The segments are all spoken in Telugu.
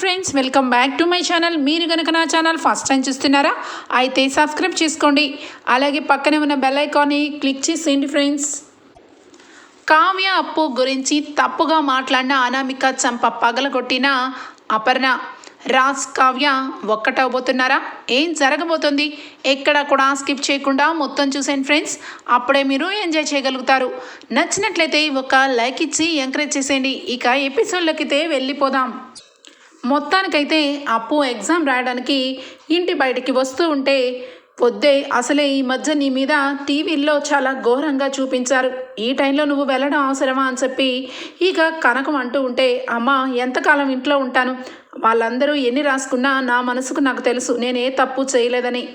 Friends welcome back to my channel. మీరు కనుక నా ఛానల్ ఫస్ట్ టైం చూస్తున్నారా అయితే సబ్స్క్రైబ్ చేసుకోండి. అలాగే పక్కనే ఉన్న బెల్ ఐకాన్ని క్లిక్ చేసేయండి ఫ్రెండ్స్. కావ్య అప్పు గురించి తప్పుగా మాట్లాడిన అనామిక చంప పగలగొట్టిన అపర్ణ. రాజ్ కావ్య ఒక్కటవబోతున్నారా ఏం జరగబోతుంది? ఎక్కడ కూడా స్కిప్ చేయకుండా మొత్తం చూసేయండి ఫ్రెండ్స్. అప్పుడే మీరు ఎంజాయ్ చేయగలుగుతారు. నచ్చినట్లయితే ఒక లైక్ ఇచ్చి ఎంకరేజ్ చేసేయండి. ఇక ఎపిసోడ్లోకి అయితే వెళ్ళిపోదాం. మొత్తానికైతే అప్పు ఎగ్జామ్ రాయడానికి ఇంటి బయటికి వస్తూ ఉంటే పొద్దే అసలే ఈ మధ్య నీ మీద టీవీల్లో చాలా ఘోరంగా చూపించారు. ఈ టైంలో నువ్వు వెళ్ళడం అవసరమా? అని చెప్పి ఇక కనకం అంటూ ఉంటే అమ్మ ఎంతకాలం ఇంట్లో ఉంటాను? వాళ్ళందరూ ఎన్ని రాసుకున్నా నా మనసుకు నాకు తెలుసు. నేనే తప్పు చేయలేదని.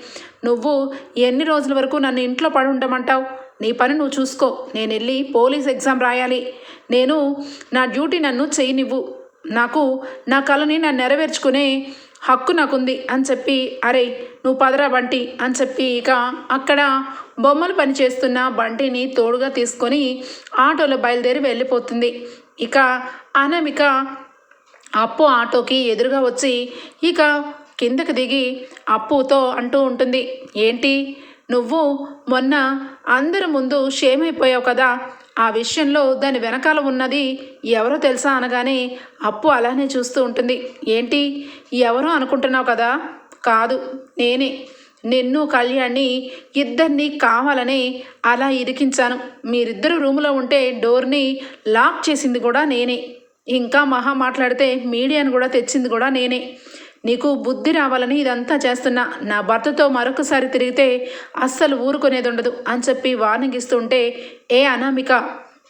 నువ్వు ఎన్ని రోజుల వరకు నన్ను ఇంట్లో పడి ఉండమంటావు? నీ పని నువ్వు చూసుకో. నేను వెళ్ళి పోలీస్ ఎగ్జామ్ రాయాలి. నేను నా డ్యూటీ నన్ను చేయనివ్వు. నాకు నా కళని నన్ను నెరవేర్చుకునే హక్కు నాకుంది అని చెప్పి అరే నువ్వు పదరా బంటి అని చెప్పి ఇక అక్కడ బొమ్మలు పని చేస్తున్న బంటిని తోడుగా తీసుకొని ఆటోలో బయలుదేరి వెళ్ళిపోతుంది. ఇక అనామిక అప్పు ఆటోకి ఎదురుగా వచ్చి ఇక కిందకి దిగి అప్పుతో అంటూ ఉంటుంది. ఏంటి? నువ్వు మొన్న అందరి ముందు షేమైపోయావు కదా. ఆ విషయంలో దాని వెనకాల ఉన్నది ఎవరో తెలుసా అనగానే అప్పు అలానే చూస్తూ ఉంటుంది. ఏంటి? ఎవరో అనుకుంటున్నావు కదా? కాదు నేనే. నిన్ను కళ్యాణ్ని ఇద్దరిని కావాలని అలా ఇరికించాను. మీరిద్దరు రూములో ఉంటే డోర్ని లాక్ చేసింది కూడా నేనే. ఇంకా మహా మాట్లాడితే మీడియాను కూడా తెచ్చింది కూడా నేనే. నీకు బుద్ధి రావాలని ఇదంతా చేస్తున్నా. నా భర్తతో మరొకసారి తిరిగితే అస్సలు ఊరుకునేది ఉండదు అని చెప్పి వార్నింగ్ ఇస్తుంటే ఏ అనామిక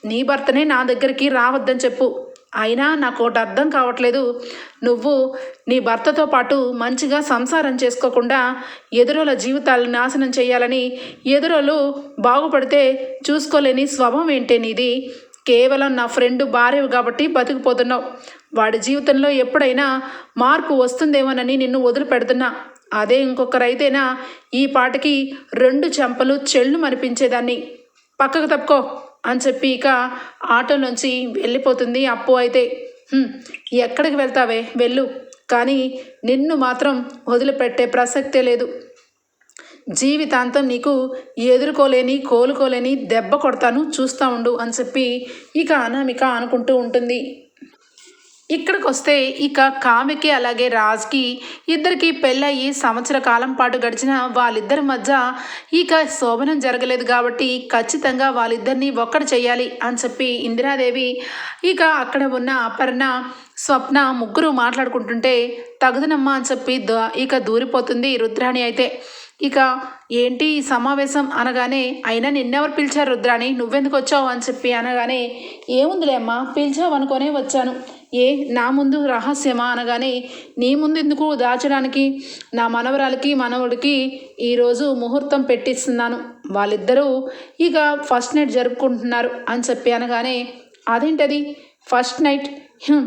నీ భర్తనే నా దగ్గరికి రావద్దని చెప్పు. అయినా నాకు ఒకటి అర్థం కావట్లేదు. నువ్వు నీ భర్తతో పాటు మంచిగా సంసారం చేసుకోకుండా ఎదురోల జీవితాలను నాశనం చేయాలని ఎదురోలు బాగుపడితే చూసుకోలేని స్వభావం ఏంటే నీది? కేవలం నా ఫ్రెండ్ భార్యవు కాబట్టి బతికిపోతున్నావు. వాడి జీవితంలో ఎప్పుడైనా మార్పు వస్తుందేమోనని నిన్ను వదిలిపెడుతున్నా. అదే ఇంకొకరైతేనా ఈ పాటకి రెండు చెంపలు చెళ్ళు మనిపించేదాన్ని పక్కకు తప్పుకో అని చెప్పి ఇక ఆటోలోంచి వెళ్ళిపోతుంది అప్పు అయితే. ఎక్కడికి వెళ్తావే? వెళ్ళు. కానీ నిన్ను మాత్రం వదిలిపెట్టే ప్రసక్తే లేదు. జీవితాంతం నీకు ఎదుర్కోలేని కోలుకోలేని దెబ్బ కొడతాను చూస్తూ ఉండు అని చెప్పి ఇక అనామిక అనుకుంటూ ఉంటుంది. ఇక్కడికి వస్తే ఇక కామికి అలాగే రాజ్కి ఇద్దరికి పెళ్ళయి సంవత్సర కాలం పాటు గడిచిన వాళ్ళిద్దరి మధ్య ఇక శోభనం జరగలేదు కాబట్టి ఖచ్చితంగా వాళ్ళిద్దరిని ఒక్కటి చేయాలి అని చెప్పి ఇందిరాదేవి ఇక అక్కడ ఉన్న అపర్ణ స్వప్న ముగ్గురు మాట్లాడుకుంటుంటే తగదనమ్మా అని చెప్పి ఇక దూరిపోతుంది రుద్రాణి అయితే. ఇక ఏంటి ఈ సమావేశం అనగానే అయినా నిన్నెవరు పిలిచారు రుద్రాని నువ్వెందుకు వచ్చావు అని చెప్పి అనగానే ఏముందిలే అమ్మా పిలిచావు అనుకునే వచ్చాను. ఏ నా ముందు రహస్యమా? అనగానే నీ ముందు ఎందుకు దాచడానికి నా మనవరాలకి మనవడికి ఈరోజు ముహూర్తం పెట్టిస్తున్నాను. వాళ్ళిద్దరూ ఇక ఫస్ట్ నైట్ జరుపుకుంటున్నారు అని చెప్పి అనగానే అదేంటది? First night "hmm,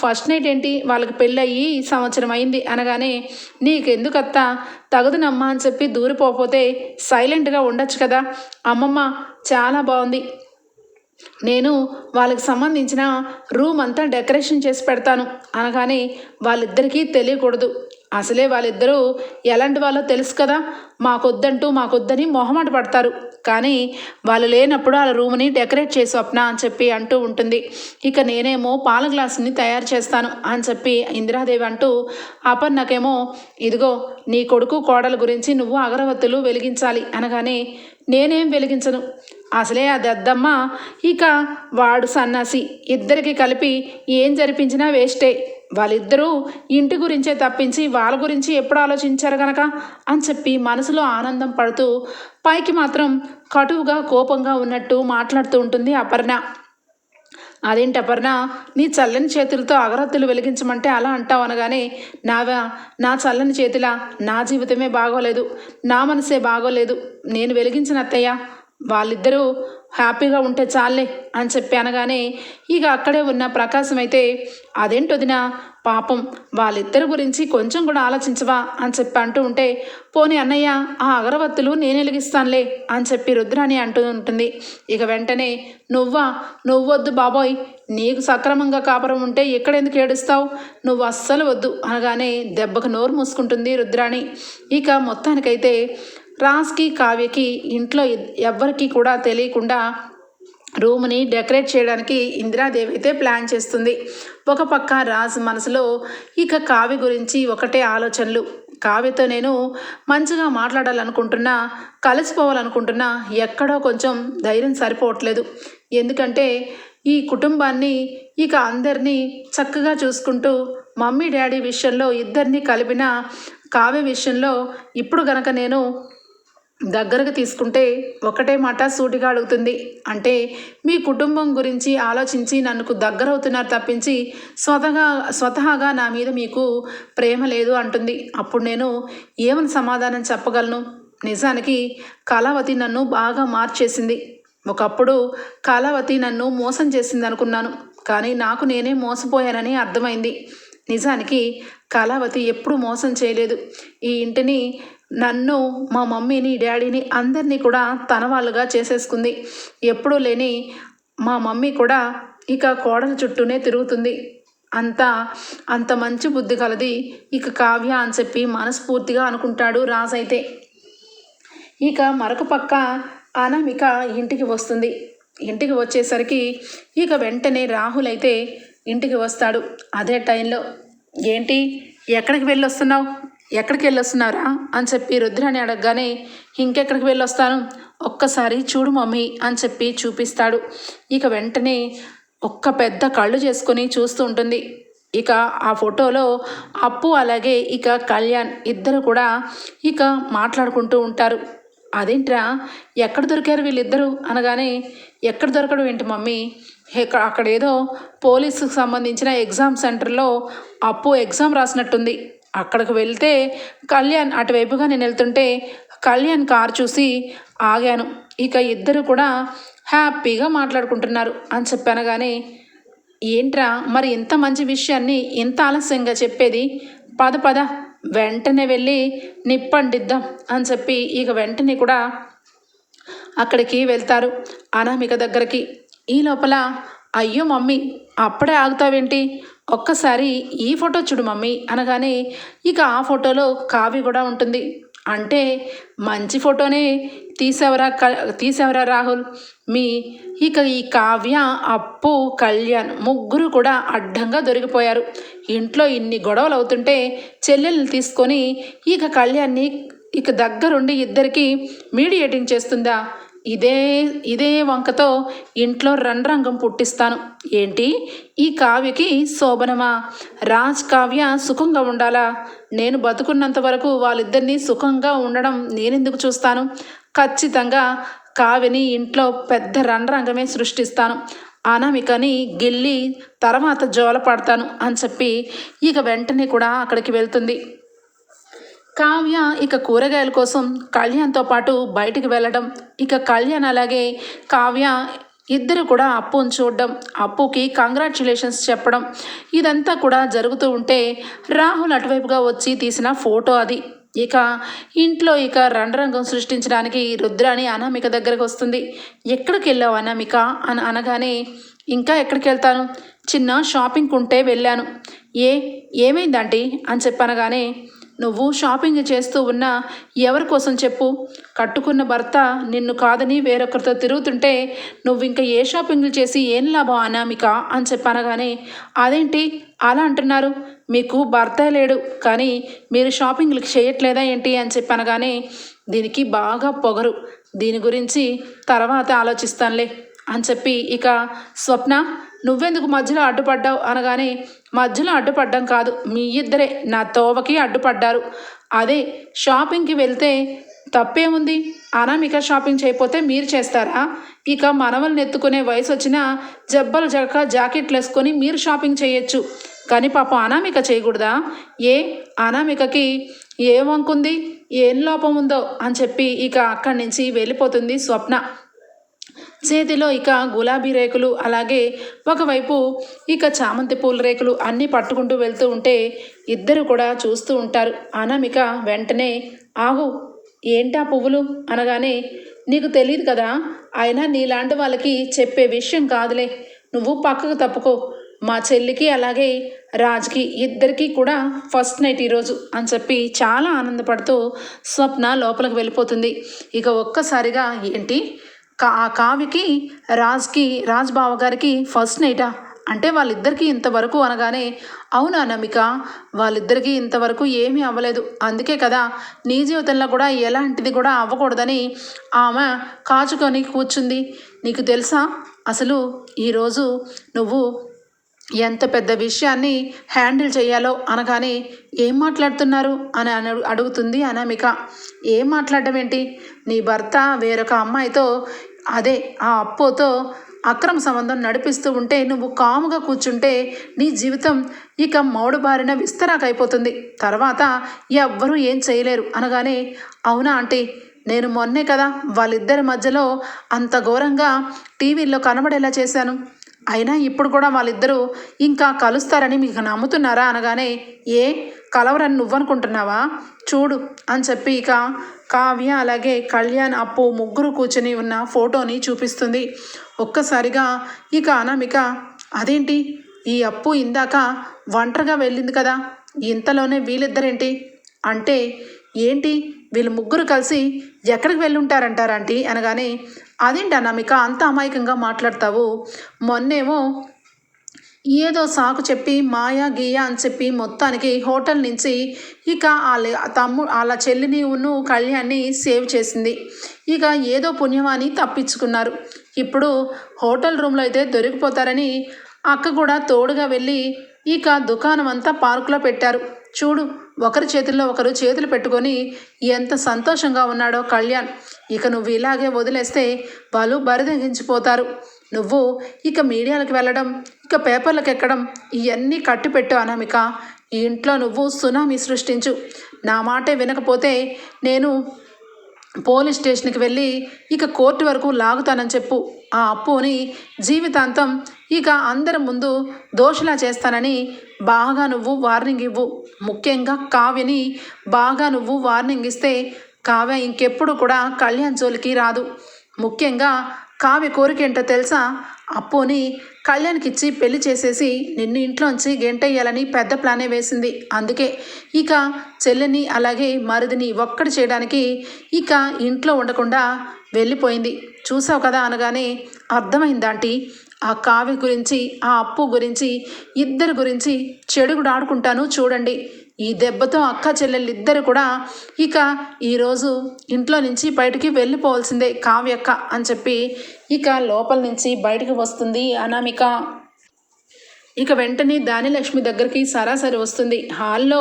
first night ఏంటి? వాళ్ళకి పెళ్ళయి సంవత్సరం అయింది అనగానే నీకెందుకత్తా? తగదునమ్మా అని చెప్పి దూరిపోతే సైలెంట్గా ఉండొచ్చు కదా? అమ్మమ్మ చాలా బాగుంది నేను వాళ్ళకి సంబంధించిన రూమ్ అంతా డెకరేషన్ చేసి పెడతాను అనగానే వాళ్ళిద్దరికీ తెలియకూడదు. అసలే వాళ్ళిద్దరూ ఎలాంటి వాళ్ళో తెలుసు కదా. మాకొద్దంటూ మాకొద్దని మొహమాట పడతారు. కానీ వాళ్ళు లేనప్పుడు వాళ్ళ రూమ్ని డెకరేట్ చేసి స్వప్న అని చెప్పి అంటూ ఉంటుంది. ఇక నేనేమో పాల గ్లాసుని తయారు చేస్తాను అని చెప్పి ఇందిరాదేవి అంటూ అపర్ణకేమో ఇదిగో నీ కొడుకు కోడల గురించి నువ్వు అగరవత్తులు వెలిగించాలి అనగానే నేనేం వెలిగించను? అసలే ఆ దద్దమ్మ ఇక వాడు సన్నాసి. ఇద్దరికి కలిపి ఏం జరిపించినా వేస్టే. వాళ్ళిద్దరూ ఇంటి గురించే తప్పించి వాళ్ళ గురించి ఎప్పుడు ఆలోచించారు గనక? అని చెప్పి మనసులో ఆనందం పడుతూ పైకి మాత్రం కటువుగా కోపంగా ఉన్నట్టు మాట్లాడుతూ ఉంటుంది అపర్ణ. అదేంటి అపర్ణ? నీ చల్లని చేతులతో అగరత్తులు వెలిగించమంటే అలా అంటావు అనగానే నావా నా చల్లని చేతిలా నా జీవితమే బాగోలేదు. నా మనసే బాగోలేదు. నేను వెలిగించిన అత్తయ్య. వాళ్ళిద్దరూ హ్యాపీగా ఉంటే చాలే అని చెప్పి అనగానే ఇక అక్కడే ఉన్న ప్రకాశం అయితే అదేంటొదినా పాపం వాళ్ళిద్దరి గురించి కొంచెం కూడా ఆలోచించవా? అని చెప్పి అంటూ ఉంటే పోనీ అన్నయ్య ఆ అగరవత్తులు నేను వెలిగిస్తానులే అని చెప్పి రుద్రాని అంటూ ఉంటుంది. ఇక వెంటనే నువ్వా? నువ్వొద్దు బాబోయ్ నీకు సక్రమంగా కాపురం ఉంటే ఎక్కడెందుకు ఏడుస్తావు? నువ్వు అస్సలు వద్దు అనగానే దెబ్బకు నోరు మూసుకుంటుంది రుద్రాణి. ఇక మొత్తానికైతే రాజ్కి కావ్యకి ఇంట్లో ఎవ్వరికీ కూడా తెలియకుండా రూమ్ని డెకరేట్ చేయడానికి ఇందిరాదేవి అయితే ప్లాన్ చేస్తుంది. ఒక పక్క రాజ్ మనసులో ఇక కావ్య గురించి ఒకటే ఆలోచనలు. కావ్యతో నేను మంచిగా మాట్లాడాలనుకుంటున్నా కలిసిపోవాలనుకుంటున్నా ఎక్కడో కొంచెం ధైర్యం సరిపోవట్లేదు. ఎందుకంటే ఈ కుటుంబాన్ని ఇక అందరినీ చక్కగా చూసుకుంటూ మమ్మీ డాడీ విషయంలో ఇద్దరిని కలిపిన కావ్య విషయంలో ఇప్పుడు గనక నేను దగ్గరకు తీసుకుంటే ఒకటే మాట సూటిగా అడుగుతుంది. అంటే మీ కుటుంబం గురించి ఆలోచించి నన్నుకు దగ్గరవుతున్నారు తప్పించి స్వతహా స్వతహాగా నా మీద మీకు ప్రేమ లేదు అంటుంది. అప్పుడు నేను ఏమని సమాధానం చెప్పగలను? నిజానికి కళావతి నన్ను బాగా మార్చేసింది. ఒకప్పుడు కళావతి నన్ను మోసం చేసింది అనుకున్నాను కానీ నాకు నేనే మోసపోయానని అర్థమైంది. నిజానికి కళావతి ఎప్పుడు మోసం చేయలేదు. ఈ ఇంటిని నన్ను మా మమ్మీని డాడీని అందరినీ కూడా తన వాళ్ళుగా చేసేసుకుంది. ఎప్పుడూ లేని మా మమ్మీ కూడా ఇక కోడల చుట్టూనే తిరుగుతుంది. అంత అంత మంచి బుద్ధి కలది ఇక కావ్య అని చెప్పి మనస్ఫూర్తిగా అనుకుంటాడు రాజైతే ఇక మరొక పక్క అనామిక ఇంటికి వస్తుంది. ఇంటికి వచ్చేసరికి ఇక వెంటనే రాహుల్ అయితే ఇంటికి వస్తాడు. అదే టైంలో ఏంటి? ఎక్కడికి వెళ్ళొస్తున్నావు? ఎక్కడికి వెళ్ళొస్తున్నారా? అని చెప్పి రుద్రాని అడగగానే ఇంకెక్కడికి వెళ్ళొస్తాను? ఒక్కసారి చూడు మమ్మీ అని చెప్పి చూపిస్తాడు. ఇక వెంటనే ఒక్క పెద్ద కళ్ళు చేసుకొని చూస్తూ ఉంటుంది. ఇక ఆ ఫోటోలో అప్పు అలాగే ఇక కళ్యాణ్ ఇద్దరు కూడా ఇక మాట్లాడుకుంటూ ఉంటారు. అదేంట్రా? ఎక్కడ దొరికారు వీళ్ళిద్దరూ? అనగానే ఎక్కడ దొరకడం ఏంటి మమ్మీ? అక్కడ ఏదో పోలీసుకు సంబంధించిన ఎగ్జామ్ సెంటర్లో అప్పు ఎగ్జామ్ రాసినట్టుంది. అక్కడికి వెళ్తే కళ్యాణ్ అటువైపుగా నేను వెళ్తుంటే కళ్యాణ్ కార్ చూసి ఆగాను. ఇక ఇద్దరు కూడా హ్యాపీగా మాట్లాడుకుంటున్నారు అని చెప్పాను ఏంట్రా మరి ఇంత మంచి విషయాన్ని ఇంత ఆలస్యంగా చెప్పేది? పద పద వెంటనే వెళ్ళి నిప్పండిద్దాం అని చెప్పి ఇక వెంటనే కూడా అక్కడికి వెళ్తారు అనామిక దగ్గరికి. ఈ లోపల అయ్యో మమ్మీ అప్పుడే ఆగుతావేంటి? ఒక్కసారి ఈ ఫోటో చూడు మమ్మీ అనగానే ఇక ఆ ఫోటోలో కావి కూడా ఉంటుంది. అంటే మంచి ఫోటోనే తీసేవరా తీసేవరా రాహుల్? మీ ఇక ఈ కావ్య అప్పు కళ్యాణ్ ముగ్గురు కూడా అడ్డంగా దొరికిపోయారు. ఇంట్లో ఇన్ని గొడవలు అవుతుంటే చెల్లెల్ని తీసుకొని ఇక కళ్యాణ్ని ఇక దగ్గరుండి ఇద్దరికి మీడియేటింగ్ చేస్తుందా? ఇదే ఇదే వంకతో ఇంట్లో రణరంగం పుట్టిస్తాను. ఏంటి? ఈ కావ్యకి శోభనమా? రాజ్ కావ్య సుఖంగా ఉండాలా? నేను బతుకున్నంత వరకు వాళ్ళిద్దరినీ సుఖంగా ఉండడం నేనెందుకు చూస్తాను? ఖచ్చితంగా కావ్యని ఇంట్లో పెద్ద రణరంగమే సృష్టిస్తాను. అనామికని గిల్లి తర్వాత జోల పడతాను అని చెప్పి ఇక వెంటనే కూడా అక్కడికి వెళ్తుంది. కావ్య ఇక కూరగాయల కోసం కళ్యాణ్తో పాటు బయటికి వెళ్ళడం ఇక కళ్యాణ్ అలాగే కావ్య ఇద్దరు కూడా అప్పును చూడడం అప్పుకి కంగ్రాచులేషన్స్ చెప్పడం ఇదంతా కూడా జరుగుతూ ఉంటే రాహుల్ అటువైపుగా వచ్చి తీసిన ఫోటో అది. ఇక ఇంట్లో ఇక రండరంగం సృష్టించడానికి రుద్రాని అనామిక దగ్గరకు వస్తుంది. ఎక్కడికి వెళ్ళావు అనామిక? అని అనగానే ఇంకా ఎక్కడికి వెళ్తాను? చిన్న షాపింగ్ ఉంటే వెళ్ళాను. ఏ? ఏమైందంటే అని చెప్పనగానే నువ్వు షాపింగ్ చేస్తూ ఉన్నా ఎవరి కోసం చెప్పు? కట్టుకున్న భర్త నిన్ను కాదని వేరొకరితో తిరుగుతుంటే నువ్వు ఇంకా ఏ షాపింగ్లు చేసి ఏం లాభం అనామిక అని చెప్పనగానే అదేంటి? అలా అంటున్నారు. మీకు భర్త లేడు కానీ మీరు షాపింగ్లు చేయట్లేదా ఏంటి? అని చెప్పనగానే దీనికి బాగా పొగరు. దీని గురించి తర్వాత ఆలోచిస్తానులే అని చెప్పి ఇక స్వప్న నువ్వెందుకు మధ్యలో అడ్డుపడ్డావు? అనగానే మధ్యలో అడ్డుపడ్డం కాదు. మీ ఇద్దరే నా తోవకి అడ్డుపడ్డారు. అదే షాపింగ్కి వెళ్తే తప్పేముంది? అనామిక షాపింగ్ చేయకపోతే మీరు చేస్తారా? ఇక మనవల్ని ఎత్తుకునే వయసు వచ్చినా జబ్బలు జక జాకెట్లు వేసుకొని మీరు షాపింగ్ చేయొచ్చు. కానీ పాపం అనామిక చేయకూడదా? ఏ అనామికకి ఏం వంకుంది? ఏం లోపం ఉందో అని చెప్పి ఇక అక్కడి నుంచి వెళ్ళిపోతుంది స్వప్న. చేతిలో ఇక గులాబీ రేకులు అలాగే ఒకవైపు ఇక చామంతి పూల రేకులు అన్నీ పట్టుకుంటూ వెళ్తూ ఉంటే ఇద్దరు కూడా చూస్తూ ఉంటారు. అనామిక వెంటనే ఆగు ఏంటా పువ్వులు? అనగానే నీకు తెలియదు కదా అయినా నీలాంటి వాళ్ళకి చెప్పే విషయం కాదులే. నువ్వు పక్కకు తప్పుకో. మా చెల్లికి అలాగే రాజ్కి ఇద్దరికీ కూడా ఫస్ట్ నైట్ ఈరోజు అని చెప్పి చాలా ఆనందపడుతూ స్వప్న లోపలికి వెళ్ళిపోతుంది. ఇక ఒక్కసారిగా ఏంటి? ఆ కావ్యకి రాజ్కి రాజ్ బావ గారికి ఫస్ట్ నైటా. అంటే వాళ్ళిద్దరికీ ఇంతవరకు అనగానే అవునా నమిక వాళ్ళిద్దరికీ ఇంతవరకు ఏమీ అవ్వలేదు. అందుకే కదా నీ జీవితంలో కూడా ఎలాంటిది కూడా అవ్వకూడదని ఆమె కాచుకొని కూర్చుంది. నీకు తెలుసా? అసలు ఈరోజు నువ్వు ఎంత పెద్ద విషయాన్ని హ్యాండిల్ చేయాలో అనగానే ఏం మాట్లాడుతున్నారు అని అడుగుతుంది అనామిక. ఏం మాట్లాడడం ఏంటి నీ భర్త వేరొక అమ్మాయితో అదే ఆ అప్పోతో అక్రమ సంబంధం నడిపిస్తూ ఉంటే నువ్వు కాముగా కూర్చుంటే నీ జీవితం ఇక మౌడు బారిన విస్తరాకైపోతుంది. తర్వాత ఎవ్వరూ ఏం చేయలేరు అనగానే అవునా ఆంటీ నేను మొన్నే కదా వాళ్ళిద్దరి మధ్యలో అంత ఘోరంగా టీవీల్లో కనబడేలా చేశాను. అయినా ఇప్పుడు కూడా వాళ్ళిద్దరూ ఇంకా కలుస్తారని మీకు నమ్ముతున్నారా అనగానే ఏ కలవరని నువ్వనుకుంటున్నావా? చూడు అని చెప్పి ఇక కావ్య అలాగే కళ్యాణ్ అప్పు ముగ్గురు కూర్చొని ఉన్న ఫోటోని చూపిస్తుంది. ఒక్కసారిగా ఇక అనామిక అదేంటి? ఈ అప్పు ఇందాక ఒంటరిగా వెళ్ళింది కదా ఇంతలోనే వీళ్ళిద్దరేంటి? అంటే ఏంటి? వీళ్ళు ముగ్గురు కలిసి ఎక్కడికి వెళ్ళుంటారంటారంటీ అనగానే అదేంటి అనామిక? అంత అమాయకంగా మాట్లాడతావు. మొన్నేమో ఏదో సాకు చెప్పి మాయా గీయా అని చెప్పి మొత్తానికి హోటల్ నుంచి ఇక వాళ్ళ తమ్ము వాళ్ళ చెల్లిని ఉన్ను కళ్యాణ్ని సేవ్ చేసింది. ఇక ఏదో పుణ్యమాని తప్పించుకున్నారు. ఇప్పుడు హోటల్ రూమ్లో అయితే దొరికిపోతారని అక్క కూడా తోడుగా వెళ్ళి ఇక దుకాణం అంతా పార్కులో పెట్టారు. చూడు ఒకరి చేతుల్లో ఒకరు చేతులు పెట్టుకొని ఎంత సంతోషంగా ఉన్నాడో కళ్యాణ్. ఇక నువ్వు ఇలాగే వదిలేస్తే వాళ్ళు బరిదగించిపోతారు. నువ్వు ఇక మీడియాలకు వెళ్ళడం ఇక పేపర్లకు ఎక్కడం ఇవన్నీ కట్టిపెట్టు అనామిక. ఈ ఇంట్లో నువ్వు సునామీ సృష్టించు. నా మాటే వినకపోతే నేను పోలీస్ స్టేషన్కి వెళ్ళి ఇక కోర్టు వరకు లాగుతానని చెప్పు. ఆ అప్పుని జీవితాంతం ఇక అందరి ముందు దోషులా చేస్తానని బాగా నువ్వు వార్నింగ్ ఇవ్వు. ముఖ్యంగా కావ్యని బాగా నువ్వు వార్నింగ్ ఇస్తే కావ్య ఇంకెప్పుడు కూడా కళ్యాణ్ జోలికి రాదు. ముఖ్యంగా కావ్య కోరిక ఏంటో తెలుసా? అప్పుని కళ్యాణ్కిచ్చి పెళ్ళి చేసేసి నిన్ను ఇంట్లోంచి గెంటయ్యాలని పెద్ద ప్లానే వేసింది. అందుకే ఇక చెల్లిని అలాగే మరిదిని ఒక్కడి చేయడానికి ఇక ఇంట్లో ఉండకుండా వెళ్ళిపోయింది. చూసావు కదా అనగానే అర్థమైందాంటి ఆ కావ్య గురించి ఆ అప్పు గురించి ఇద్దరి గురించి చెడుగుడు ఆడుకుంటాను చూడండి. ఈ దెబ్బతో అక్క చెల్లెళ్ళిద్దరు కూడా ఇక ఈరోజు ఇంట్లో నుంచి బయటికి వెళ్ళిపోవాల్సిందే కావ్యక్క అని చెప్పి ఇక లోపల నుంచి బయటికి వస్తుంది అనామిక. ఇక వెంటనే దానిలక్ష్మి దగ్గరికి సరాసరి వస్తుంది. హాల్లో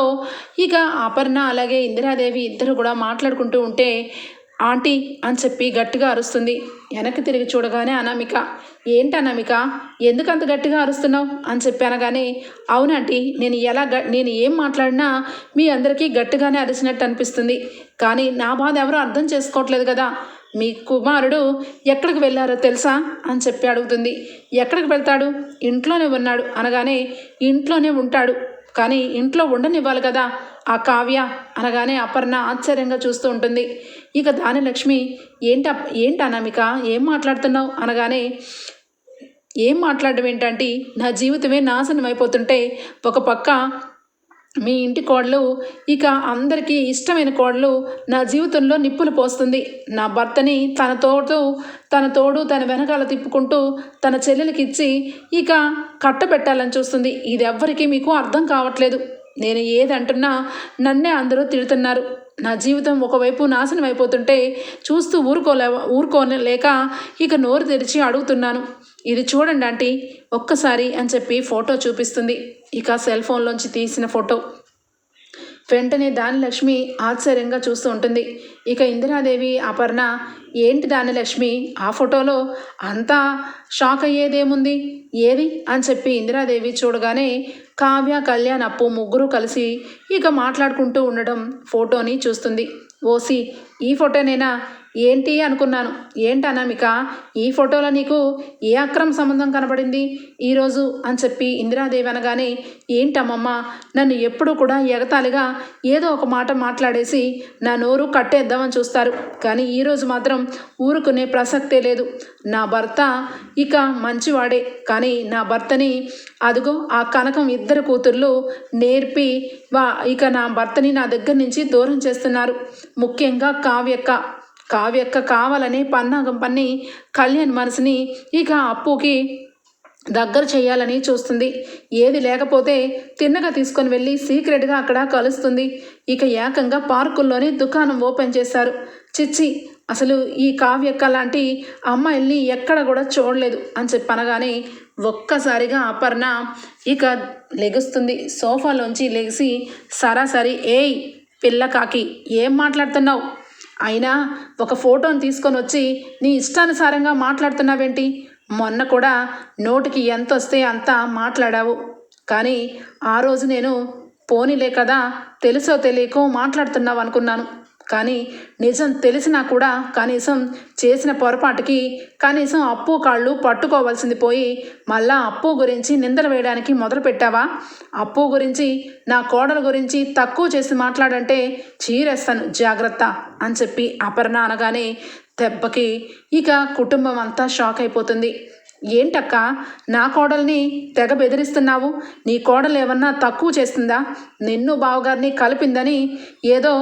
ఇక అపర్ణ అలాగే ఇందిరాదేవి ఇద్దరు కూడా మాట్లాడుకుంటూ ఉంటే ఆంటీ అని చెప్పి గట్టిగా అరుస్తుంది. వెనక్కి తిరిగి చూడగానే అనామిక ఏంటి అనామిక? ఎందుకు అంత గట్టిగా అరుస్తున్నావు? అని చెప్పి అనగానే అవునంటీ నేను ఎలా గ నేను ఏం మాట్లాడినా మీ అందరికీ గట్టిగానే అరిసినట్టు అనిపిస్తుంది. కానీ నా బాధ ఎవరో అర్థం చేసుకోవట్లేదు కదా. మీ కుమారుడు ఎక్కడికి వెళ్ళారో తెలుసా? అని చెప్పి అడుగుతుంది. ఎక్కడికి వెళ్తాడు? ఇంట్లోనే ఉన్నాడు అనగానే ఇంట్లోనే ఉంటాడు. కానీ ఇంట్లో ఉండనివ్వాలి కదా ఆ కావ్య అనగానే అపర్ణ ఆశ్చర్యంగా చూస్తూ ఉంటుంది. ఇక దాని లక్ష్మి ఏంట ఏంటి అనామిక? ఏం మాట్లాడుతున్నావు? అనగానే ఏం మాట్లాడడం ఏంటంటే? నా జీవితమే నాశనం అయిపోతుంటే ఒక పక్క మీ ఇంటి కోడలు ఇక అందరికీ ఇష్టమైన కోడలు నా జీవితంలో నిప్పులు పోస్తుంది. నా భర్తని తన తోడు తన తోడు తన వెనకాల తిప్పుకుంటూ తన చెల్లెలకి ఇచ్చి ఇక కట్టబెట్టాలని చూస్తుంది. ఇది ఎవ్వరికీ మీకు అర్థం కావట్లేదు. నేను ఏదంటున్నా నన్నే అందరూ తిడుతున్నారు. నా జీవితం ఒకవైపు నాశనం అయిపోతుంటే చూస్తూ ఊరుకోలే ఊరుకోలేక ఇక నోరు తెరిచి అడుగుతున్నాను. ఇది చూడండి ఆంటీ ఒక్కసారి అని చెప్పి ఫోటో చూపిస్తుంది. ఇక సెల్ ఫోన్లోంచి తీసిన ఫోటో. వెంటనే దానిలక్ష్మి ఆశ్చర్యంగా చూస్తూ ఉంటుంది. ఇక ఇందిరాదేవి అపర్ణ ఏంటి దానిలక్ష్మి ఆ ఫోటోలో అంతా షాక్ అయ్యేదేముంది? ఏది? అని చెప్పి ఇందిరాదేవి చూడగానే కావ్య కళ్యాణ్ అప్పు ముగ్గురు కలిసి ఇక మాట్లాడుకుంటూ ఉండడం ఫోటోని చూస్తుంది. ఓసి ఈ ఫోటోనేనా? ఏంటి అనుకున్నాను. ఏంటి అనామిక? ఈ ఫోటోలో నీకు ఏ అక్రమ సంబంధం కనబడింది? ఈరోజు అని చెప్పి ఇందిరాదేవి అనగానే ఏంటమ్మమ్మ నన్ను ఎప్పుడూ కూడా ఎగతాళిగా ఏదో ఒక మాట మాట్లాడేసి నా నోరు కట్టేద్దామని చూస్తారు. కానీ ఈరోజు మాత్రం ఊరుకునే ప్రసక్తే లేదు. నా భర్త ఇక మంచివాడే. కానీ నా భర్తని అదిగో ఆ కనకం ఇద్దరు కూతుర్లు నేర్పి వా ఇక నా భర్తని నా దగ్గర నుంచి దూరం చేస్తున్నారు. ముఖ్యంగా కావ్యక్క. కావ్యక్క కావాలని పన్నాగం పన్ని కళ్యాణ్ మనసుని ఇక అప్పుకి దగ్గర చేయాలని చూస్తుంది. ఏది లేకపోతే తిన్నగా తీసుకొని వెళ్ళి సీక్రెట్గా అక్కడ కలుస్తుంది. ఇక ఏకంగా పార్కుల్లోనే దుకాణం ఓపెన్ చేశారు. చిచ్చి అసలు ఈ కావ్యక్క లాంటి అమ్మాయిల్ని ఎక్కడ కూడా చూడలేదు అని చెప్పి అనగానే ఒక్కసారిగా అపర్ణ ఇక లెగుస్తుంది. సోఫాలోంచి లెగిసి సరాసరి ఏయ్ పిల్ల కాకి ఏం మాట్లాడుతున్నావు? అయినా ఒక ఫోటోని తీసుకొని వచ్చి నీ ఇష్టానుసారంగా మాట్లాడుతున్నావేంటి? మొన్న కూడా నోటికి ఎంత వస్తే అంత మాట్లాడావు. కానీ ఆ రోజు నేను పోనీలే కదా తెలుసో తెలియకో మాట్లాడుతున్నావు అనుకున్నాను. కానీ నిజం తెలిసినా కూడా కనీసం చేసిన పొరపాటుకి కనీసం అప్పు కాళ్ళు పట్టుకోవాల్సింది పోయి మళ్ళా అప్పు గురించి నిందలు వేయడానికి మొదలు పెట్టావా? అప్పు గురించి నా కోడల గురించి తక్కువ చేసి మాట్లాడంటే చీరేస్తాను జాగ్రత్త అని చెప్పి అపర్ణ అనగానే దెబ్బకి ఇక కుటుంబం అంతా షాక్ అయిపోతుంది. ఏంటక్క నా కోడల్ని తెగ బెదిరిస్తున్నావు? నీ కోడలు ఏమన్నా తక్కువ చేస్తుందా? నిన్ను బావగారిని కలిపిందని ఏదో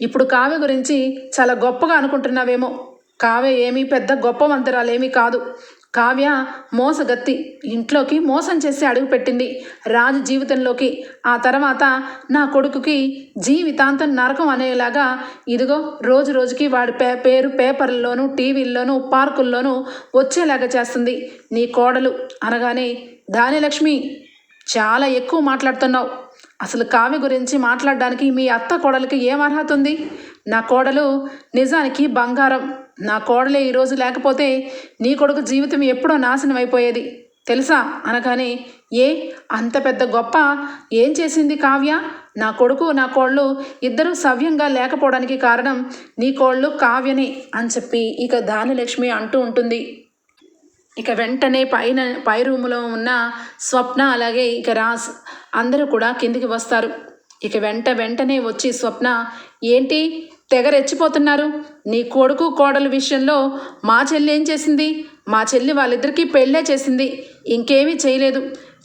ఇప్పుడు కావ్య గురించి చాలా గొప్పగా అనుకుంటున్నావేమో. కావ్య ఏమీ పెద్ద గొప్ప మంత్రాలేమీ కాదు. కావ్య మోసగత్తి ఇంట్లోకి మోసం చేసి అడుగుపెట్టింది రాజు జీవితంలోకి ఆ తర్వాత నా కొడుకుకి జీవితాంతం నరకం అనేలాగా ఇదిగో రోజు రోజుకి వాడి పే పేరు పేపర్లలోనూ టీవీల్లోనూ పార్కుల్లోనూ వచ్చేలాగా చేస్తుంది. నీ కోడలు అనగానే దానిలక్ష్మి చాలా ఎక్కువ మాట్లాడుతున్నావు. అసలు కావ్య గురించి మాట్లాడడానికి మీ అత్త కోడలికి ఏం అర్హత ఉంది? నా కోడలు నిజానికి బంగారం. నా కోడలే ఈరోజు లేకపోతే నీ కొడుకు జీవితం ఎప్పుడో నాశనం అయిపోయేది. తెలుసా? అనగానే ఏ? అంత పెద్ద గొప్ప ఏం చేసింది కావ్య? నా కొడుకు నా కోళ్ళు ఇద్దరూ సవ్యంగా లేకపోవడానికి కారణం నీ కోళ్ళు కావ్యనే అని చెప్పి ఇక దానిలక్ష్మి అంటూ ఉంటుంది. ఇక వెంటనే పైన పై రూములో ఉన్న స్వప్న అలాగే ఇక రాస్ అందరూ కూడా కిందికి వస్తారు. ఇక వెంట వెంటనే వచ్చి స్వప్న ఏంటి? తెగ రెచ్చిపోతున్నారు? నీ కొడుకు కోడలు విషయంలో మా చెల్లి ఏం చేసింది? మా చెల్లి వాళ్ళిద్దరికీ పెళ్ళే చేసింది. ఇంకేమీ చేయలేదు.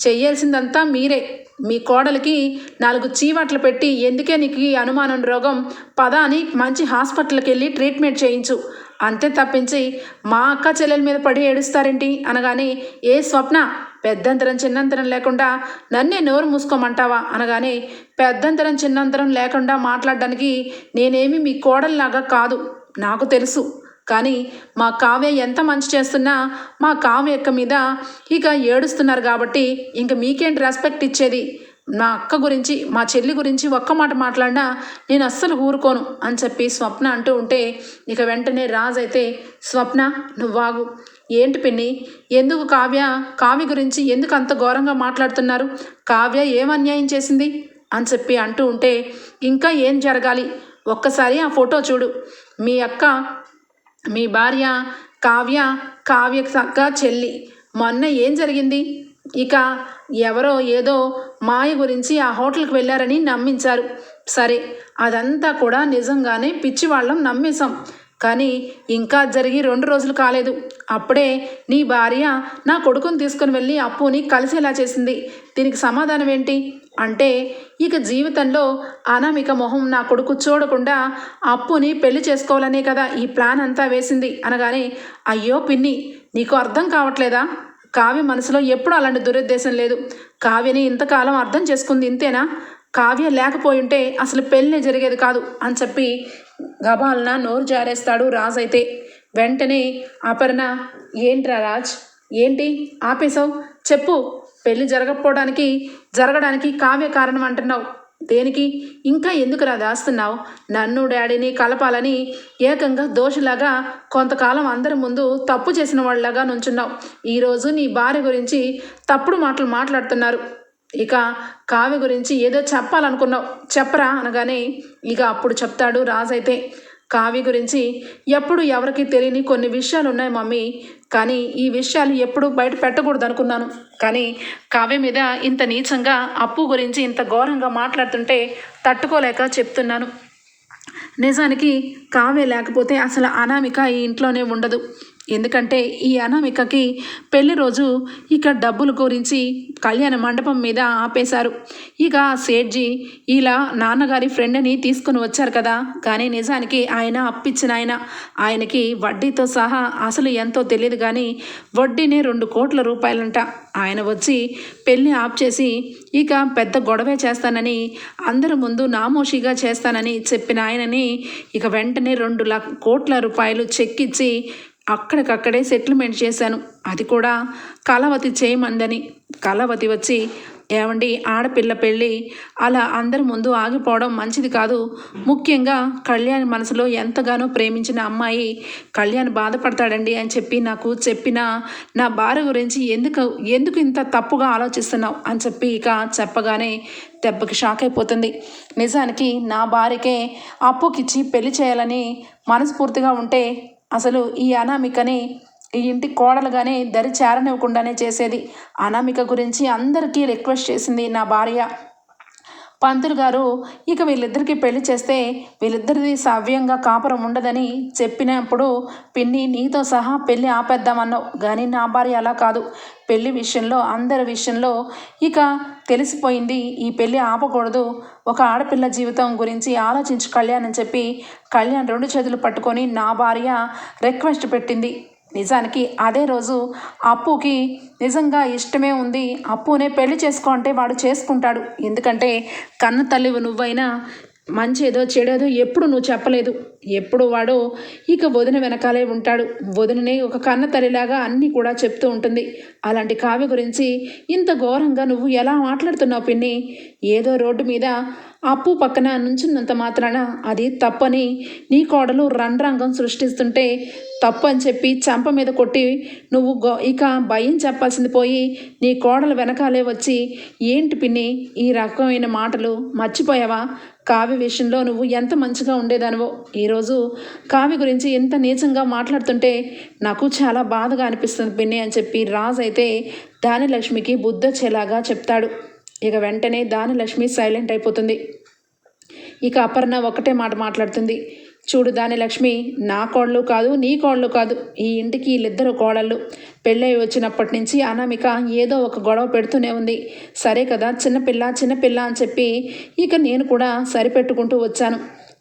చెయ్యాల్సిందంతా మీరే. మీ కోడలికి నాలుగు చీవాట్లు పెట్టి ఎందుకే నీకు ఈ అనుమానం రోగం? పదాని మంచి హాస్పిటల్కి వెళ్ళి ట్రీట్మెంట్ చేయించు. అంతే తప్పించి మా అక్క చెల్లెల మీద పడి ఏడుస్తారేంటి? అనగానే ఏ స్వప్న పెద్దంతరం చిన్నంతరం లేకుండా నన్నే నోరు మూసుకోమంటావా? అనగానే పెద్దంతరం చిన్నంతరం లేకుండా మాట్లాడడానికి నేనేమి మీ కోడల్లాగా కాదు నాకు తెలుసు. కానీ మా కావ్య ఎంత మంచి చేస్తున్నా మా కావ్య యొక్క మీద ఇక ఏడుస్తున్నారు కాబట్టి ఇంక మీకేంటి రెస్పెక్ట్ ఇచ్చేది? నా అక్క గురించి మా చెల్లి గురించి ఒక్క మాట మాట్లాడినా నేను అస్సలు ఊరుకోను అని చెప్పి స్వప్న అంటూ ఉంటే ఇక వెంటనే రాజు అయితే స్వప్న నువ్వాగు ఏంటి పిన్ని? ఎందుకు కావ్య? కావ్య గురించి ఎందుకు అంత ఘోరంగా మాట్లాడుతున్నారు? కావ్య ఏం అన్యాయం చేసింది? అని చెప్పి అంటూ ఉంటే ఇంకా ఏం జరగాలి? ఒక్కసారి ఆ ఫోటో చూడు. మీ అక్క మీ భార్య కావ్య కావ్య అక్క చెల్లి. మొన్న ఏం జరిగింది? ఇక ఎవరో ఏదో మాయ గురించి ఆ హోటల్కి వెళ్ళారని నమ్మించారు. సరే అదంతా కూడా నిజంగానే పిచ్చి వాళ్ళం నమ్మేశాం. కానీ ఇంకా జరిగి రెండు రోజులు కాలేదు. అప్పుడే నీ భార్య నా కొడుకుని తీసుకుని వెళ్ళి అప్పుని కలిసేలా చేసింది. దీనికి సమాధానం ఏంటి? అంటే ఇక జీవితంలో అనామిక మొహం నా కొడుకు చూడకుండా అప్పుని పెళ్ళి చేసుకోవాలనే కదా ఈ ప్లాన్ అంతా వేసింది. అనగానే అయ్యో పిన్ని నీకు అర్థం కావట్లేదా? కావ్య మనసులో ఎప్పుడు అలాంటి దురుద్దేశం లేదు. కావ్యని ఇంతకాలం అర్థం చేసుకుంది ఇంతేనా? కావ్య లేకపోయింటే అసలు పెళ్ళి జరిగేది కాదు అని చెప్పి గబాలన నోరు జారేస్తాడు రాజ్ అయితే. వెంటనే అపర్ణ ఏంట్రా రాజ్? ఏంటి? ఆపేశావు? చెప్పు. పెళ్ళి జరగకపోవడానికి జరగడానికి కావ్య కారణం అంటున్నావు. దేనికి? ఇంకా ఎందుకురా దాస్తున్నావు? నన్ను డాడీని కలపాలని ఏకంగా దోషులాగా కొంతకాలం అందరి ముందు తప్పు చేసిన వాళ్ళలాగా నుంచున్నావు. ఈరోజు నీ భార్య గురించి తప్పుడు మాటలు మాట్లాడుతున్నారు. ఇక కావ్య గురించి ఏదో చెప్పాలనుకున్నావు. చెప్పరా అనగానే ఇక అప్పుడు చెప్తాడు రాజైతే. కావ్య గురించి ఎప్పుడు ఎవరికి తెలియని కొన్ని విషయాలు ఉన్నాయి మమ్మీ. కానీ ఈ విషయాలు ఎప్పుడు బయట పెట్టకూడదు అనుకున్నాను కానీ కావ్య మీద ఇంత నీచంగా అప్పు గురించి ఇంత ఘోరంగా మాట్లాడుతుంటే తట్టుకోలేక చెప్తున్నాను. నిజానికి కావ్య లేకపోతే అసలు అనామిక ఈ ఇంట్లోనే ఉండదు. ఎందుకంటే ఈ అనామికకి పెళ్ళి రోజు ఇక డబ్బుల గురించి కళ్యాణ మండపం మీద ఆపేశారు. ఇక సేట్జీ ఇలా నాన్నగారి ఫ్రెండ్ని తీసుకుని వచ్చారు కదా. కానీ నిజానికి ఆయన అప్పిచ్చిన ఆయన ఆయనకి వడ్డీతో సహా అసలు ఎంతో తెలియదు కానీ వడ్డీనే రెండు కోట్ల రూపాయలంట. ఆయన వచ్చి పెళ్ళి ఆప్ చేసి ఇక పెద్ద గొడవే చేస్తానని అందరి ముందు నామోషిగా చేస్తానని చెప్పిన ఆయనని ఇక వెంటనే రెండు లక్ష కోట్ల రూపాయలు చెక్కిచ్చి అక్కడికక్కడే సెటిల్మెంట్ చేశాను. అది కూడా కళావతి చేయమందని. కళావతి వచ్చి ఏమండి ఆడపిల్ల పెళ్ళి అలా అందరి ముందు ఆగిపోవడం మంచిది కాదు. ముఖ్యంగా కళ్యాణ్ మనసులో ఎంతగానో ప్రేమించిన అమ్మాయి కళ్యాణ్ బాధపడతాడండి అని చెప్పి నాకు చెప్పిన నా భార్య గురించి ఎందుకు ఎందుకు ఇంత తప్పుగా ఆలోచిస్తున్నావు? అని చెప్పి ఇక చెప్పగానే దెబ్బకి షాక్ అయిపోతుంది. నిజానికి నా భార్యకే అప్పుకిచ్చి పెళ్ళి చేయాలని మనస్ఫూర్తిగా ఉంటే అసలు ఈ అనామికని ఈ ఇంటి కోడలుగానే దరి చేరనివ్వకుండానే చేసేది. అనామిక గురించి అందరికీ రిక్వెస్ట్ చేసింది నా భార్య. పంతులు గారు ఇక వీళ్ళిద్దరికీ పెళ్ళి చేస్తే వీళ్ళిద్దరిది సవ్యంగా కాపురం ఉండదని చెప్పినప్పుడు పిన్ని నీతో సహా పెళ్ళి ఆపేద్దామన్నావు. కానీ నా భార్య అలా కాదు. పెళ్ళి విషయంలో అందరి విషయంలో ఇక తెలిసిపోయింది. ఈ పెళ్ళి ఆపకూడదు. ఒక ఆడపిల్ల జీవితం గురించి ఆలోచించి కళ్యాణ్ అని చెప్పి కళ్యాణ్ రెండు చేతులు పట్టుకొని నా భార్య రిక్వెస్ట్ పెట్టింది. నిజానికి అదే రోజు అప్పుకి నిజంగా ఇష్టమే ఉంది. అప్పునే పెళ్ళి చేసుకో అంటే వాడు చేసుకుంటాడు. ఎందుకంటే కన్న తల్లివి నువ్వైనా మంచి ఏదో చెడేదో ఎప్పుడు నువ్వు చెప్పలేదు. ఎప్పుడు వాడు ఇక వదిన వెనకాలే ఉంటాడు. వదిననే ఒక కన్న తల్లిలాగా అన్నీ కూడా చెప్తూ ఉంటుంది. అలాంటి కావ్య గురించి ఇంత ఘోరంగా నువ్వు ఎలా మాట్లాడుతున్నావు పిన్ని? ఏదో రోడ్డు మీద అప్పు పక్కన నుంచున్నంత మాత్రాన అది తప్పని నీ కోడలు రణరంగం సృష్టిస్తుంటే తప్పు అని చెప్పి చంప మీద కొట్టి నువ్వు గో ఇక భయం చెప్పాల్సింది పోయి నీ కోడలు వెనకాలే వచ్చి ఏంటి పిన్ని ఈ రకమైన మాటలు మర్చిపోయావా? కావ్య విషయంలో నువ్వు ఎంత మంచిగా ఉండేదానివో? ఈరోజు కావ్య గురించి ఎంత నీచంగా మాట్లాడుతుంటే నాకు చాలా బాధగా అనిపిస్తుంది పిన్ని అని చెప్పి రాజు అయితే దానిలక్ష్మికి బుద్ధొచ్చేలాగా చెప్తాడు. ఇక వెంటనే దానిలక్ష్మి సైలెంట్ అయిపోతుంది. ఇక అపర్ణ ఒకటే మాట మాట్లాడుతుంది. చూడు దాని లక్ష్మి నా కోడలు కాదు నీ కోళ్ళు కాదు ఈ ఇంటికి వీళ్ళిద్దరు కోడళ్ళు. పెళ్ళై వచ్చినప్పటి నుంచి అనామిక ఏదో ఒక గొడవ పెడుతూనే ఉంది. సరే కదా చిన్నపిల్ల చిన్నపిల్ల అని చెప్పి ఇక నేను కూడా సరిపెట్టుకుంటూ వచ్చాను.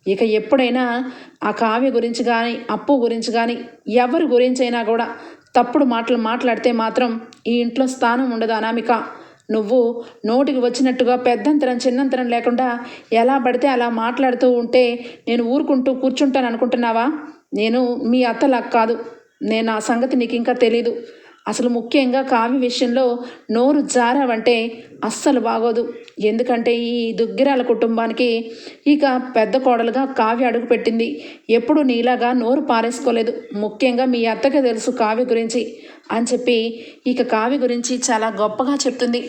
ఇక ఎప్పుడైనా ఆ కావ్య గురించి కానీ అప్పు గురించి కానీ ఎవరి గురించి అయినా కూడా తప్పుడు మాటలు మాట్లాడితే మాత్రం ఈ ఇంట్లో స్థానం ఉండదు అనామిక. నువ్వు నోటికి వచ్చినట్టుగా పెద్దంతరం చిన్నంతరం లేకుండా ఎలా పడితే అలా మాట్లాడుతూ ఉంటే నేను ఊరుకుంటూ కూర్చుంటాను అనుకుంటున్నావా? నేను మీ అత్తలా కాదు. నేను ఆ సంగతి నీకు ఇంకా తెలీదు. అసలు ముఖ్యంగా కావ్య విషయంలో నోరు జారావంటే అస్సలు బాగోదు. ఎందుకంటే ఈ దుగ్గిరాల కుటుంబానికి ఇక పెద్ద కోడలుగా కావ్య అడుగు పెట్టింది. ఎప్పుడు నీలాగా నోరు పారేసుకోలేదు. ముఖ్యంగా మీ అత్తకి తెలుసు కావ్య గురించి అని చెప్పి ఇక కావ్య గురించి చాలా గొప్పగా చెప్తుంది.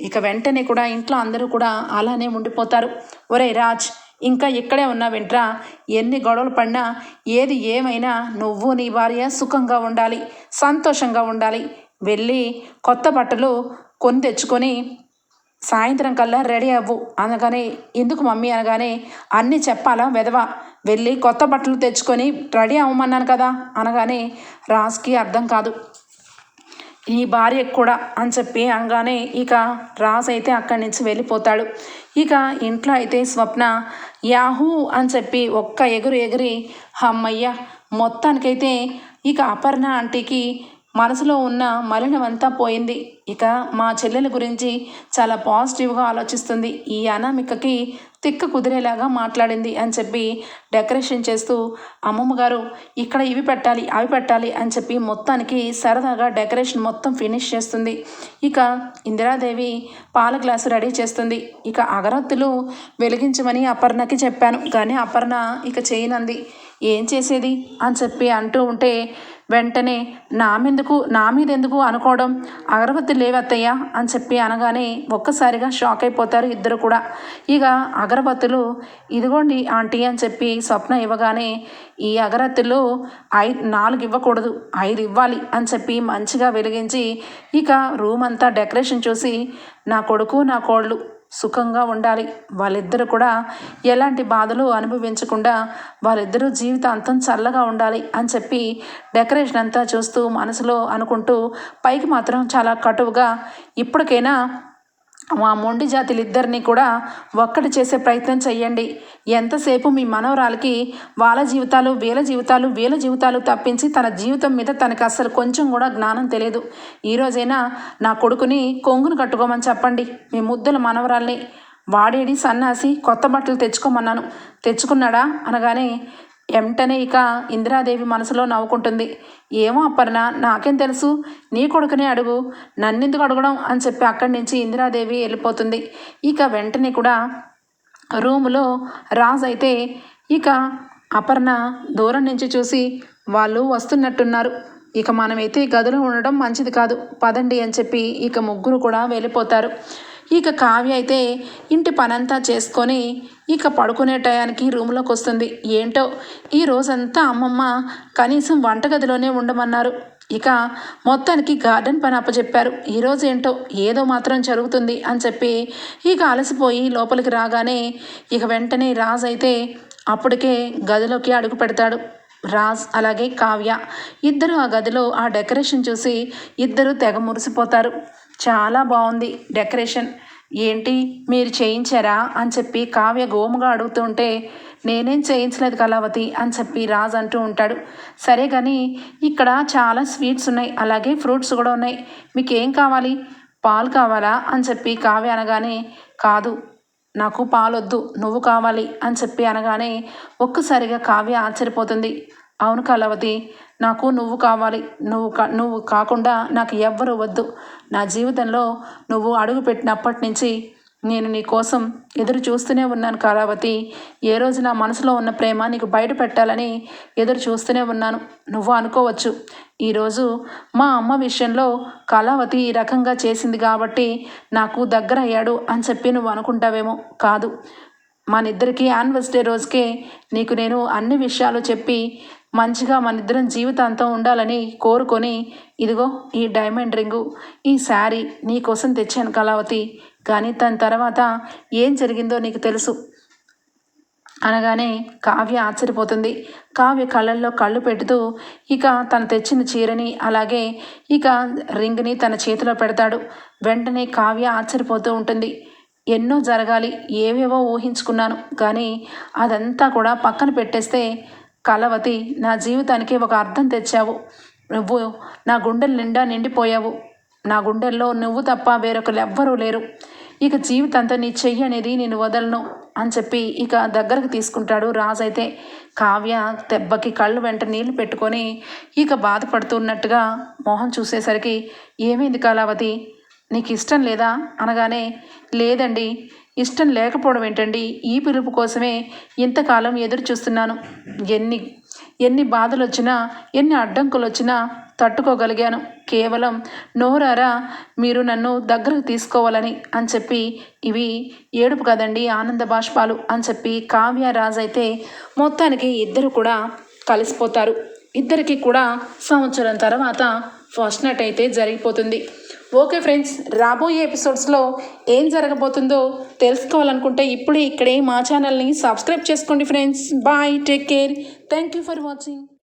ఇక వెంటనే కూడా ఇంట్లో అందరూ కూడా అలానే ఉండిపోతారు. ఒరే రాజ్ ఇంకా ఇక్కడే ఉన్నావేంట్రా ఎన్ని గొడవలు పడినా ఏది ఏమైనా నువ్వు నీ భార్య సుఖంగా ఉండాలి సంతోషంగా ఉండాలి. వెళ్ళి కొత్త బట్టలు కొని తెచ్చుకొని సాయంత్రం కల్లా రెడీ అవ్వు అనగానే ఎందుకు మమ్మీ అనగానే అన్నీ చెప్పాలా వెదవా వెళ్ళి కొత్త బట్టలు తెచ్చుకొని రెడీ అవ్వమన్నాను కదా అనగానే రాజ్కి అర్థం కాదు. నీ భార్యకు కూడా అని చెప్పి అనగానే ఇక రాజ్ అయితే అక్కడి నుంచి వెళ్ళిపోతాడు. ఇక ఇంట్లో అయితే స్వప్న యాహూ అని చెప్పి ఒక్క ఎగురు ఎగిరి అమ్మయ్య మొత్తానికైతే ఇక అపర్ణ ఆంటీకి మనసులో ఉన్న మలినమంతా పోయింది. ఇక మా చెల్లెల గురించి చాలా పాజిటివ్గా ఆలోచిస్తుంది. ఈ అనామికకి తిక్క కుదిరేలాగా మాట్లాడింది అని చెప్పి డెకరేషన్ చేస్తూ అమ్మమ్మ గారు ఇక్కడ ఇవి పెట్టాలి అవి పెట్టాలి అని చెప్పి మొత్తానికి సరదాగా డెకరేషన్ మొత్తం ఫినిష్ చేస్తుంది. ఇక ఇందిరాదేవి పాల గ్లాసు రెడీ చేస్తుంది. ఇక అగరత్తులు వెలిగించమని అపర్ణకి చెప్పాను. కానీ అపర్ణ ఇక చేయనంది. ఏం చేసేది? అని చెప్పి అంటూ ఉంటే వెంటనే నా మీదకు నా మీద ఎందుకు అనుకోవడం? అగరబత్తి లేవత్తయ్యా అని చెప్పి అనగానే ఒక్కసారిగా షాక్ అయిపోతారు ఇద్దరు కూడా. ఇక అగరబత్తులు ఇదిగోండి ఆంటీ అని చెప్పి స్వప్న ఇవ్వగానే ఈ అగరత్తులు ఐ నాలుగు ఇవ్వకూడదు ఐదు ఇవ్వాలి అని చెప్పి మంచిగా వెలిగించి ఇక రూమ్ అంతా డెకరేషన్ చూసి నా కొడుకు నా కోళ్ళు సుఖంగా ఉండాలి. వాళ్ళిద్దరూ కూడా ఎలాంటి బాధలు అనుభవించకుండా వాళ్ళిద్దరూ జీవితాంతం చల్లగా ఉండాలి అని చెప్పి డెకరేషన్ అంతా చూస్తూ మనసులో అనుకుంటూ పైకి మాత్రం చాలా కటువుగా ఇప్పటికైనా మా మొండి జాతులిద్దరినీ కూడా ఒక్కటి చేసే ప్రయత్నం చెయ్యండి. ఎంతసేపు మీ మనవరాలకి వాళ్ళ జీవితాలు వీళ్ళ జీవితాలు వీళ్ళ జీవితాలు తప్పించి తన జీవితం మీద తనకు అసలు కొంచెం కూడా జ్ఞానం తెలియదు. ఈరోజైనా నా కొడుకుని కొంగును కట్టుకోమని చెప్పండి. మీ ముద్దుల మనవరాల్ని వాడేడి సన్నాసి కొత్త బట్టలు తెచ్చుకోమన్నాను. తెచ్చుకున్నాడా? అనగానే వెంటనే ఇక ఇందిరాదేవి మనసులో నవ్వుకుంటుంది. ఏమో అప్పర్ణ నాకేం తెలుసు? నీ కొడుకునే అడుగు. నన్నెందుకు అడగడం అని చెప్పి అక్కడి నుంచి ఇందిరాదేవి వెళ్ళిపోతుంది. ఇక వెంటనే కూడా రూములో రాజు అయితే ఇక అపర్ణ దూరం నుంచి చూసి వాళ్ళు వస్తున్నట్టున్నారు. ఇక మనమైతే గదిలో ఉండడం మంచిది కాదు. పదండి అని చెప్పి ఇక ముగ్గురు కూడా వెళ్ళిపోతారు. ఇక కావ్య అయితే ఇంటి పనంతా చేసుకొని ఇక పడుకునే టయానికి రూమ్లోకి వస్తుంది ఏంటో? ఈ రోజంతా అమ్మమ్మ కనీసం వంటగదిలోనే ఉండమన్నారు. ఇక మొత్తానికి గార్డెన్ పని అప్పచెప్పారు. ఈరోజు ఏంటో? ఏదో మాత్రం జరుగుతుంది అని చెప్పి ఇక అలసిపోయి లోపలికి రాగానే ఇక వెంటనే రాజ్ అయితే అప్పటికే గదిలోకి అడుగు పెడతాడు. రాజ్ అలాగే కావ్య. ఇద్దరు ఆ గదిలో ఆ డెకరేషన్ చూసి ఇద్దరు తెగ మురిసిపోతారు. చాలా బాగుంది డెకరేషన్. ఏంటి? మీరు చేయించారా? అని చెప్పి కావ్య గోముగా అడుగుతుంటే నేనేం చేయించలేదు కళావతి అని చెప్పి రాజ్ అంటూ ఉంటాడు. సరే కానీ ఇక్కడ చాలా స్వీట్స్ ఉన్నాయి. అలాగే ఫ్రూట్స్ కూడా ఉన్నాయి. మీకు ఏం కావాలి? పాలు కావాలా? అని చెప్పి కావ్య అనగానే కాదు నాకు పాలొద్దు నువ్వు కావాలి అని చెప్పి అనగానే ఒక్కసారిగా కావ్య ఆశ్చర్యపోతుంది. అవును కళావతి నాకు నువ్వు కావాలి నువ్వు కా నువ్వు కాకుండా నాకు ఎవ్వరు వద్దు. నా జీవితంలో నువ్వు అడుగు పెట్టినప్పటి నుంచి నేను నీ కోసం ఎదురు చూస్తూనే ఉన్నాను కళావతి ఏ రోజు నా మనసులో ఉన్న ప్రేమ నీకు బయట పెట్టాలని ఎదురు చూస్తూనే ఉన్నాను. నువ్వు అనుకోవచ్చు ఈరోజు మా అమ్మ విషయంలో కళావతి ఈ రకంగా చేసింది కాబట్టి నాకు దగ్గర అయ్యాడు అని చెప్పి నువ్వు అనుకుంటావేమో కాదు. మన ఇద్దరికి యానివర్సరీ రోజుకే నీకు నేను అన్ని విషయాలు చెప్పి మంచిగా మన ఇద్దరం జీవితాంతం ఉండాలని కోరుకొని ఇదిగో ఈ డైమండ్ రింగు ఈ శారీ నీకోసం తెచ్చాను కళావతి కానీ దాని తర్వాత ఏం జరిగిందో నీకు తెలుసు. అనగానే కావ్య ఆశ్చర్యపోతుంది. కావ్య కళ్ళల్లో కళ్ళు పెడుతూ ఇక తను తెచ్చిన చీరని అలాగే ఇక రింగ్ని తన చేతిలో పెడతాడు. వెంటనే కావ్య ఆశ్చర్యపోతూ ఉంటుంది. ఎన్నో జరగాలి ఏవేవో ఊహించుకున్నాను కానీ అదంతా కూడా పక్కన పెట్టేస్తే కలవతి నా జీవితానికి ఒక అర్థం తెచ్చావు. నువ్వు నా గుండెల నిండా నిండిపోయావు. నా గుండెల్లో నువ్వు తప్ప వేరొకరు ఎవ్వరూ లేరు. ఇక జీవితంతో నీ చెయ్యి అనేది నేను వదలను అని చెప్పి ఇక దగ్గరకు తీసుకుంటాడు రాజు అయితే. కావ్య దెబ్బకి కళ్ళు వెంట నీళ్ళు పెట్టుకొని ఇక బాధపడుతున్నట్టుగా మోహన్ చూసేసరికి ఏమైంది కళావతి నీకు ఇష్టం లేదా? అనగానే లేదండి. ఇష్టం లేకపోవడం ఏంటండి? ఈ పిలుపు కోసమే ఇంతకాలం ఎదురు చూస్తున్నాను. ఎన్ని ఎన్ని బాధలు వచ్చినా ఎన్ని అడ్డంకులు వచ్చినా తట్టుకోగలిగాను. కేవలం నోరారా మీరు నన్ను దగ్గరకు తీసుకోవాలని అని చెప్పి ఇవి ఏడుపు కదండి ఆనంద బాష్పాలు అని చెప్పి కావ్య రాజ్ అయితే మొత్తానికి ఇద్దరు కూడా కలిసిపోతారు. ఇద్దరికి కూడా సంవత్సరం తర్వాత ఫస్ట్ నైట్ అయితే జరిగిపోతుంది. ఓకే ఫ్రెండ్స్ రాబోయే ఎపిసోడ్స్లో ఏం జరగబోతుందో తెలుసుకోవాలనుకుంటే ఇప్పుడే ఇక్కడే మా ఛానల్ని సబ్స్క్రైబ్ చేసుకోండి friends. Bye take care. Thank you for watching.